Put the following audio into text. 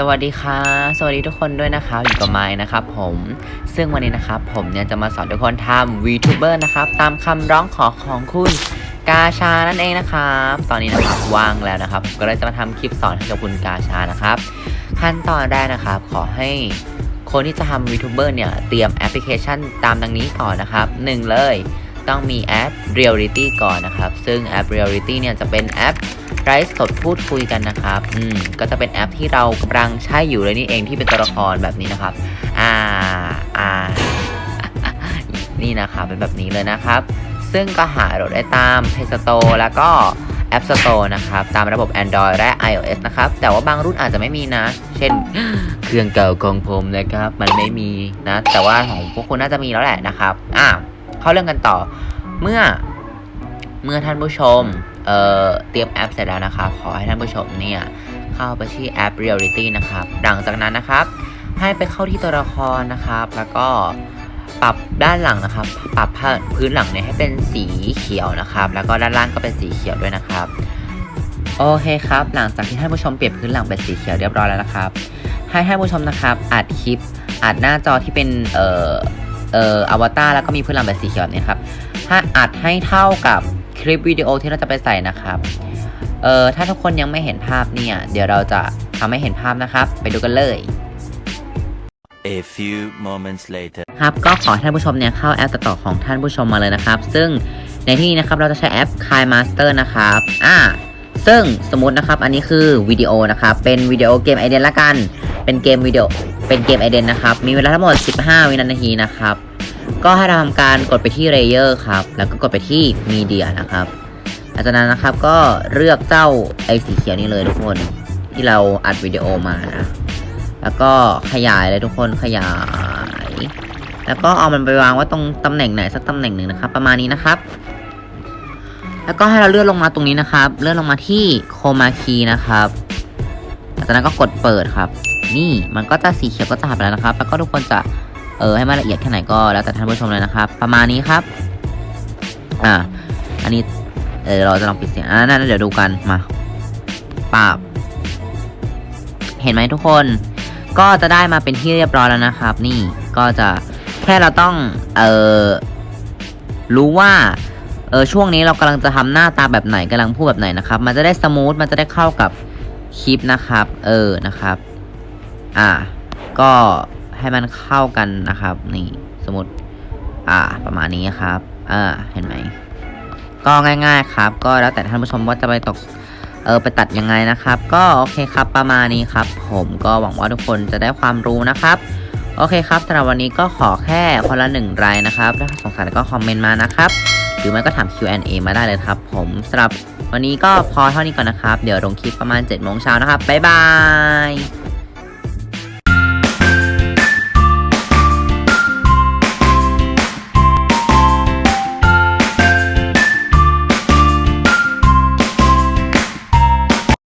สวัสดีค่ะ สวัสดีทุกคนด้วยนะครับอยู่กับไม้นะครับผมซึ่งวันนี้นะครับผมเนี่ยจะมาสอนทุกคนทำ VTuber นะครับตามคำร้องขอของคุณกาชานั่นเองนะครับตอนนี้นะครับว่างแล้วนะครับ ก็เลยจะมาทำคลิปสอนให้กับคุณกาชานะครับขั้นตอนแรกนะครับขอให้คนที่จะทำ VTuber เนี่ยเตรียมแอปพลิเคชันตามดังนี้ก่อนนะครับหนึ่งเลยต้องมีแอป Reality ก่อนนะครับ ซึ่งแอป Reality เนี่ยจะเป็นแอป ไลฟ์สดพูดคุยกันนะครับ อืม ก็จะเป็นแอปที่เรากำลังใช้อยู่เลยนี่เองที่เป็นตัวละครแบบนี้นะครับ อ่า อ่า นี่นะครับ เป็นแบบนี้เลยนะครับ ซึ่งก็หาโหลดได้ตาม Play Store แล้วก็ App Store นะครับ ตามระบบ Android และ iOS นะครับ แต่ว่าบางรุ่นอาจจะไม่มีนะ เช่น เครื่องเก่าของผมนะครับ มันไม่มีนะ แต่ว่าของพวกคุณน่าจะมีแล้วแหละนะครับ อ่า เข้าเรื่องกันต่อ เมื่อ เมื่อท่านผู้ชม เอ่อเตรียมแอปเสร็จแล้วนะครับ ขอให้ท่านผู้ชมเนี่ยเข้าไปที่แอป Reality นะครับ หลังจากนั้นนะครับ ให้ไปเข้าที่ตัวละครนะครับ แล้วก็ปรับด้านหลังนะครับ ปรับพื้นหลังเนี่ยให้เป็นสีเขียวนะครับ แล้วก็ด้านล่างก็เป็นสีเขียวด้วยนะครับโอเคครับ หลังจากที่ท่านผู้ชมเปลี่ยนพื้นหลังเป็นสีเขียวเรียบร้อยแล้วนะครับ ให้ท่านผู้ชมนะครับอัดคลิปอัดหน้าจอที่เป็นเอ่อเอ่ออวตารแล้วก็มีพื้นหลังเป็นสีเขียวแบบนี้ครับถ้าอัดให้เท่ากับ คลิปวิดีโอที่เราจะไปใส่นะครับเอ่อถ้าทุกคนยังไม่เห็นภาพเนี่ย เดี๋ยวเราจะทำให้เห็นภาพนะครับ ไปดูกันเลย A few moments later. ครับก็ขอให้ท่านผู้ชมเนี่ยเข้าแอปตัดต่อของท่านผู้ชมมาเลยนะครับ ซึ่งในที่นี้นะครับเราจะใช้แอป Kai Master นะครับอ่าซึ่งสมมตินะครับอันนี้คือวิดีโอนะครับเป็นวิดีโอเกมไอเดนละกัน เป็นเกมวิดีโอเป็นเกมไอเดนนะครับมีเวลาทั้งหมด 15 วินาทีนะครับ ก็ให้เราทำการกดไปที่ Layer ครับ แล้วก็กดไปที่ Media นะครับหลังจากนั้นนะครับก็เลือกเจ้าไอสีเขียวนี่เลยทุกคนที่เราอัดวิดีโอมานะ แล้วก็ขยายเลยทุกคนขยาย แล้วก็เอามันไปวางว่าตรงตำแหน่งไหนสักตำแหน่งหนึ่งนะครับ ประมาณนี้นะครับ แล้วก็ให้เราเลื่อนลงมาตรงนี้นะครับ เลื่อนลงมาที่โคมาคีนะครับหลังจากนั้นก็กดเปิดครับ นี่มันก็จะสีเขียวก็จะหายไปแล้วนะครับ แล้วก็ทุกคนจะ เออให้มันละเอียดแค่ไหนก็แล้วแต่ท่านผู้ชมเลยนะครับ ประมาณนี้ครับ อ่า อันนี้เออเราจะลองปิดเสียงอ่านั่นเดี๋ยวดูกันมาปาบเห็นไหมทุกคน ก็จะได้มาเป็นที่เรียบร้อยแล้วนะครับ นี่ก็จะแค่เราต้องเออรู้ว่าเออช่วงนี้เรากำลังจะทำหน้าตาแบบไหนกำลังพูดแบบไหนนะครับ มันจะได้สมูทมันจะได้เข้ากับคลิปนะครับ เออนะครับ อ่า ก็ ให้มันเข้ากันนะครับ นี่สมมติ อ่า ประมาณนี้ครับ อ่า เห็นไหม ก็ง่าย ๆครับ ก็แล้วแต่ท่านผู้ชมว่าจะไปตก เออ ไปตัดยังไงนะครับ ก็โอเคครับ ประมาณนี้ครับ ผมก็หวังว่าทุกคนจะได้ความรู้นะครับ โอเคครับสำหรับวันนี้ก็ขอแค่คนละหนึ่งรายนะครับ ถ้าสงสัยก็คอมเมนต์มานะครับ หรือไม่ก็ถาม Q&A มาได้เลยครับ ผมสำหรับวันนี้ก็พอเท่านี้ก่อนนะครับ เดี๋ยวลงคลิปประมาณ7โมงเช้านะครับ บ๊ายบาย